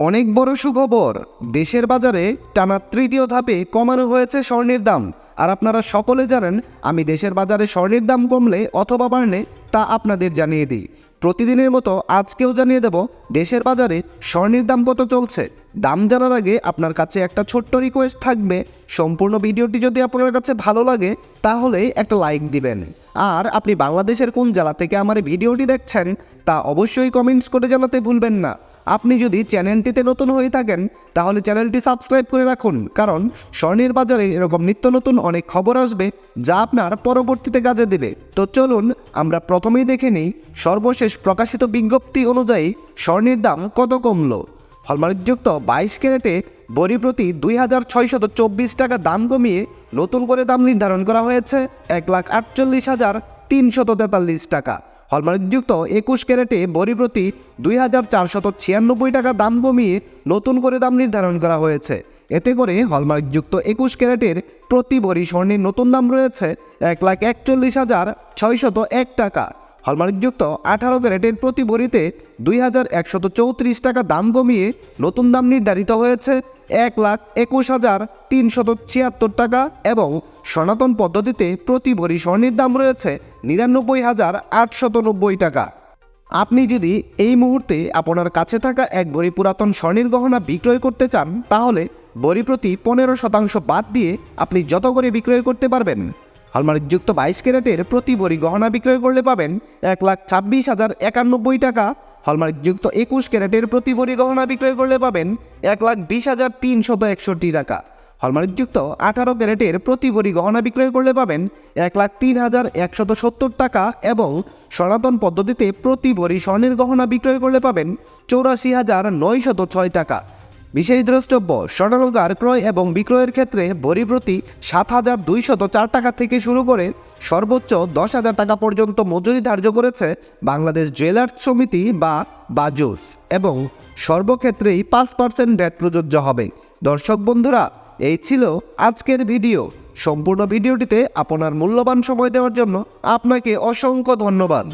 অনেক বড় সুখবর। দেশের বাজারে টানা তৃতীয় ধাপে কমানো হয়েছে স্বর্ণের দাম। আর আপনারা সকলে জানেন, আমি দেশের বাজারে স্বর্ণের দাম কমলে অথবা বাড়লে তা আপনাদের জানিয়ে দিই। প্রতিদিনের মতো আজকেও জানিয়ে দেব, দেশের বাজারে স্বর্ণের দাম কত চলছে। দাম জানার আগে আপনার কাছে একটা ছোট্ট রিকোয়েস্ট থাকবে। সম্পূর্ণ ভিডিওটি যদি আপনার কাছে ভালো লাগে, তাহলে একটা লাইক দিবেন। আর আপনি বাংলাদেশের কোন জেলা থেকে আমার ভিডিওটি দেখছেন, তা অবশ্যই কমেন্টস করে জানাতে ভুলবেন না। আপনি যদি চ্যানেলটিতে নতুন হয়ে থাকেন, তাহলে চ্যানেলটি সাবস্ক্রাইব করে রাখুন, কারণ স্বর্ণের বাজারে এরকম নিত্য নতুন অনেক খবর আসবে যা আপনার পরবর্তীতে কাজে দেবে। তো চলুন, আমরা প্রথমেই দেখে নিই সর্বশেষ প্রকাশিত বিজ্ঞপ্তি অনুযায়ী স্বর্ণের দাম কত কমলো। হলমার্কযুক্ত বাইশ ক্যারেটে বড়ি প্রতি দুই হাজার ছয়শত চব্বিশ টাকা দাম কমিয়ে নতুন করে দাম নির্ধারণ করা হয়েছে এক লাখ আটচল্লিশ হাজার তিনশত তেতাল্লিশ টাকা। হলমার্কযুক্ত একুশ ক্যারেটে বড়ি প্রতি দুই হাজার চারশত ছিয়ানব্বই টাকা দাম কমিয়ে নতুন করে দাম নির্ধারণ করা হয়েছে। এতে করে হলমার্কযুক্ত একুশ ক্যারেটের প্রতি বড়ি স্বর্ণের নতুন দাম রয়েছে এক লাখ একচল্লিশ হাজার ছয়শত এক টাকা। হলমার্কযুক্ত আঠারো ক্যারেটের প্রতি ভরিতে দুই হাজার একশত চৌত্রিশ টাকা দাম কমিয়ে নতুন দাম নির্ধারিত হয়েছে এক লাখ একুশ হাজার তিনশত ছিয়াত্তর টাকা এবং সনাতন পদ্ধতিতে প্রতি ভরি স্বর্ণের দাম রয়েছে নিরানব্বই হাজার আটশত নব্বই টাকা। আপনি যদি এই মুহূর্তে আপনার কাছে থাকা এক ভরি পুরাতন স্বর্ণের গহনা বিক্রয় করতে চান, তাহলে বড়ি প্রতি পনেরো শতাংশ বাদ দিয়ে আপনি যত করে বিক্রয় করতে পারবেন। হলমার্কযুক্ত বাইশ ক্যারেটের প্রতি ভরি গহনা বিক্রয় করলে পাবেন এক লাখ ছাব্বিশ হাজার একানব্বই টাকা। হলমার্কযুক্ত একুশ ক্যারেটের প্রতি ভরি গহনা বিক্রয় করলে পাবেন এক লাখ বিশ হাজার তিনশত একষট্টি টাকা। হলমার্কযুক্ত আঠারো ক্যারেটের প্রতি ভরি গহনা বিক্রয় করলে পাবেন এক লাখ তিন হাজার একশত সত্তর টাকা এবং সনাতন পদ্ধতিতে প্রতি ভরি স্বর্ণের গহনা বিক্রয় করলে পাবেন চৌরাশি হাজার নয়শত ছয় টাকা। বিশেষ দ্রষ্টব্য স্বর্ণালঙ্কার ক্রয় এবং বিক্রয়ের ক্ষেত্রে ভরি প্রতি সাত হাজার দুইশত চার টাকা থেকে শুরু করে সর্বোচ্চ দশ হাজার টাকা পর্যন্ত মজুরি ধার্য করেছে বাংলাদেশ জুয়েলার্স সমিতি বা বাজুস এবং সর্বক্ষেত্রেই পাঁচ পার্সেন্ট ভ্যাট প্রযোজ্য হবে। দর্শক বন্ধুরা, এই ছিল আজকের ভিডিও। সম্পূর্ণ ভিডিওটিতে আপনার মূল্যবান সময় দেওয়ার জন্য আপনাকে অসংখ্য ধন্যবাদ।